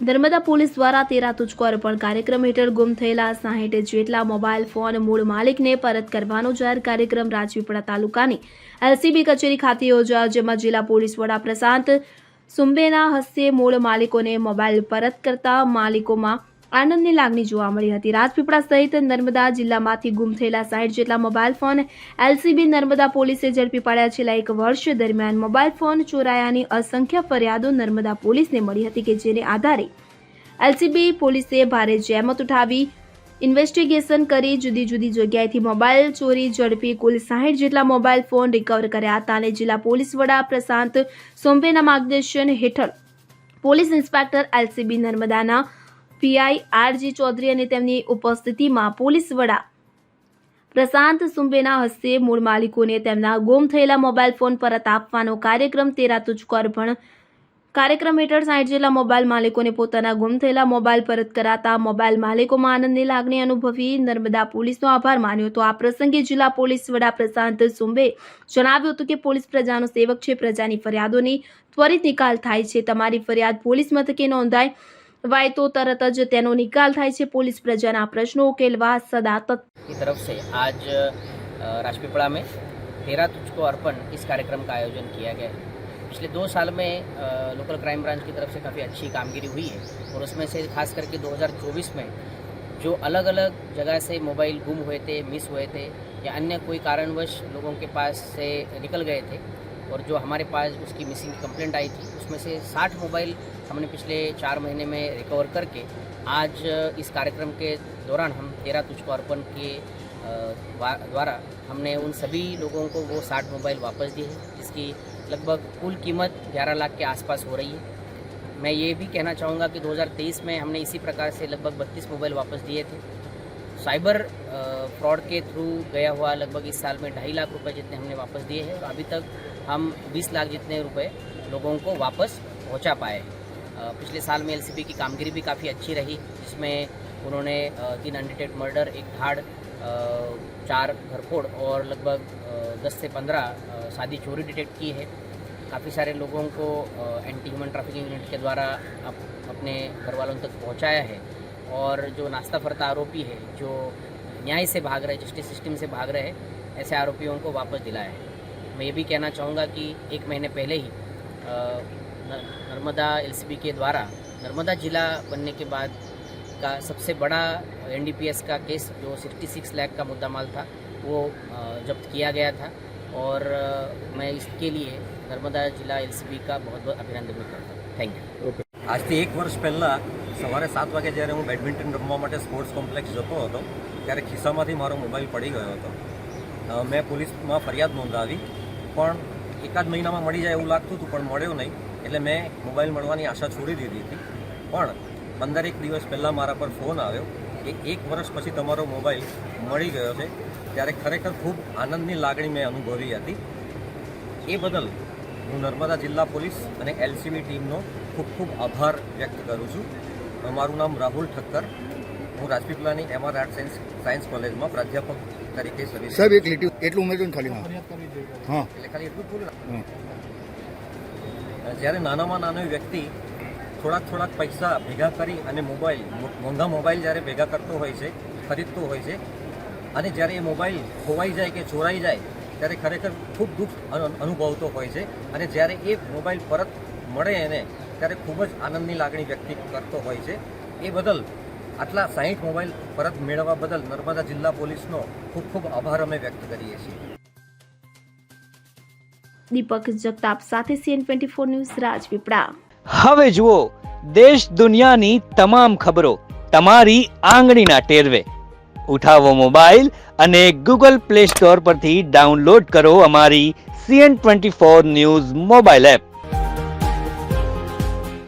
Narmada police દ્વારા તેરા તુચકો અર્પણ કાર્યક્રમ હેઠળ ગુમ થયેલા સાહીઠ જેટલા મોબાઈલ ફોન મૂળ માલિકને પરત કરવાનો જાહેર કાર્યક્રમ રાજપીપળા તાલુકાની એલસીબી કચેરી ખાતે યોજાયો, જેમાં જિલ્લા પોલીસ વડા પ્રશાંત સુંબેના હસ્તે મૂળ માલિકોને મોબાઈલ પરત કરતા માલિકોમાં આનંદની લાગણી જોવા મળી હતી. રાજપીપળા સહિત નર્મદા જિલ્લામાંથી ગુમ થયેલા સાઠ જેટલા મોબાઈલ ફોન એલસીબી નર્મદા પોલીસે ઝડપી પાડ્યા છેલ્લા એક વર્ષ દરમિયાન મોબાઈલ ફોન ચોરાયાની અસંખ્ય ફરિયાદો નર્મદા પોલીસને મળી હતી કે જેને આધારે એલસીબી પોલીસે ભારે જહેમત ઉઠાવી, ઇન્વેસ્ટિગેશન કરી જુદી જુદી જગ્યાએથી મોબાઈલ ચોરી ઝડપી કુલ સાહીઠ જેટલા મોબાઈલ ફોન રિકવર કર્યા હતા અને જિલ્લા પોલીસ વડા પ્રશાંત સોંબેના માર્ગદર્શન હેઠળ પોલીસ ઇન્સ્પેક્ટર એલસીબી નર્મદાના પીઆઈ આરજી ચૌધરી અને તેમની ઉપસ્થિતિમાં પોલીસ વડા પ્રશાંત સુંબેના હસ્તે મૂળ માલિકોને તેમના ગુમ થયેલા મોબાઈલ ફોન પરત આપવાનો કાર્યક્રમ તેરા તુચકો પણ કાર્યક્રમ હેઠળ સાઠ જેટલા મોબાઈલ માલિકોને પોતાના ગુમ થયેલા મોબાઈલ પરત કરાતા મોબાઈલ માલિકોમાં આનંદની લાગણી અનુભવી નર્મદા પોલીસનો આભાર માન્યો હતો. આ પ્રસંગે જિલ્લા પોલીસ વડા પ્રશાંત સુંબે જણાવ્યું હતું કે પોલીસ પ્રજાનો સેવક છે. પ્રજાની ફરિયાદોની ત્વરિત નિકાલ થાય છે. તમારી ફરિયાદ પોલીસ મથકે નોંધાય વાય તો તરત જ તેનો નિકાલ થાય છે પોલીસ પ્રજાના પ્રશ્નો उकेलवा सदा तत् की तरफ से आज अ, राजपीपला में तेरा तुझको अर्पण इस कार्यक्रम का आयोजन किया गया है पिछले दो साल में अ, लोकल क्राइम ब्रांच की तरफ से काफ़ी अच्छी कामगिरी हुई है और उसमें से खास करके 2024 में जो अलग अलग जगह से मोबाइल गुम हुए थे मिस हुए थे या अन्य कोई कारणवश लोगों के पास से निकल गए थे और जो हमारे पास उसकी मिसिंग कंप्लेंट आई थी, उसमें से 60 मोबाइल हमने पिछले चार महीने में रिकवर करके आज इस कार्यक्रम के दौरान हम तेरा तुझको अर्पण के द्वारा हमने उन सभी लोगों को वो 60 मोबाइल वापस दिए हैं, जिसकी लगभग कुल कीमत 11 लाख के आसपास हो रही है। मैं ये भी कहना चाहूँगा कि 2023 में हमने इसी प्रकार से लगभग 32 मोबाइल वापस दिए थे। साइबर फ्रॉड के थ्रू गया हुआ लगभग इस साल में ढाई लाख रुपए जितने हमने वापस दिए हैं और अभी तक हम 20 लाख जितने रुपए लोगों को वापस पहुँचा पाए पिछले साल में एलसीबी की कामगिरी भी काफ़ी अच्छी रही जिसमें उन्होंने तीन अनडिटेक्ट मर्डर एक धाड़ चार घरफोड़ और लगभग दस से पंद्रह शादी चोरी डिटेक्ट की है। काफ़ी सारे लोगों को एंटी ह्यूमन ट्रैफिकिंग यूनिट के द्वारा अप, अपने घर वालों तक पहुँचाया है। और जो नाश्ता फरता आरोपी है जो न्याय से भाग रहे जस्टिस सिस्टम से भाग रहे हैं ऐसे आरोपियों को वापस दिलाया है मैं ये भी कहना चाहूँगा कि एक महीने पहले ही अ, न- नर्मदा एलसीबी के द्वारा नर्मदा जिला बनने के बाद का सबसे बड़ा एनडीपीएस का केस जो 66 लाख का मुद्दा माल था वो अ, जब्त किया गया था और अ, मैं इसके लिए नर्मदा जिला एलसीबी का बहुत बहुत अभिनंदन भी करता हूँ थैंक यू આજથી એક વર્ષ પહેલાં સવારે સાત વાગે જ્યારે હું બેડમિન્ટન રમવા માટે સ્પોર્ટ્સ કોમ્પ્લેક્સ જતો હતો, ત્યારે ખિસ્સામાંથી મારો મોબાઈલ પડી ગયો હતો. મેં પોલીસમાં ફરિયાદ નોંધાવી, પણ એકાદ મહિનામાં મળી જાય એવું લાગતું હતું, પણ મળ્યો નહીં. એટલે મેં મોબાઈલ મળવાની આશા છોડી દીધી હતી. પણ પંદરેક દિવસ પહેલાં મારા પર ફોન આવ્યો કે એક વર્ષ પછી તમારો મોબાઈલ મળી ગયો છે, ત્યારે ખરેખર ખૂબ આનંદની લાગણી મેં અનુભવી હતી. એ બદલ હું નર્મદા જિલ્લા પોલીસ અને એલસીબી ટીમનો ખૂબ ખૂબ આભાર વ્યક્ત કરું છું. મારું નામ રાહુલ ઠક્કર. હું રાજપીપળાની એમઆર આર્ટ સાયન્સ સાયન્સ કોલેજમાં પ્રાધ્યાપક તરીકે સર્વિસ સાહેબ એક લીટી એટલું ઉમેરજો ને ખાલી હા. એટલે ખાલી એટલું બોલું જ્યારે નાનામાં નાનો વ્યક્તિ થોડાક થોડાક પૈસા ભેગા કરી અને મોબાઈલ મોંઘા મોબાઈલ જ્યારે ભેગા કરતો હોય છે ખરીદતો હોય છે અને જ્યારે એ મોબાઈલ ખોવાઈ જાય કે ચોરાઈ જાય ત્યારે ખરેખર ખૂબ દુઃખ અનુ- અનુભવતો હોય છે. અને જ્યારે એ મોબાઈલ પરત મળે એને ત્યારે ખૂબ જ આનંદની લાગણી વ્યક્ત કરતો હોય છે. એ બદલ આટલા સાહીઠ મોબાઈલ પરત મેળવવા બદલ નર્મદા જિલ્લા પોલીસનો ખૂબ ખૂબ આભાર અમે વ્યક્ત કરીએ છીએ. દીપક જગતાપ સાથે CN twenty four news Rajpipla. હવે જુઓ દેશ દુનિયાની તમામ ખબરો તમારી આંગળીના ટેરવે. ઉઠાવો મોબાઈલ અને ગૂગલ પ્લે સ્ટોર પરથી ડાઉનલોડ કરો અમારી CN twenty four news mobile app.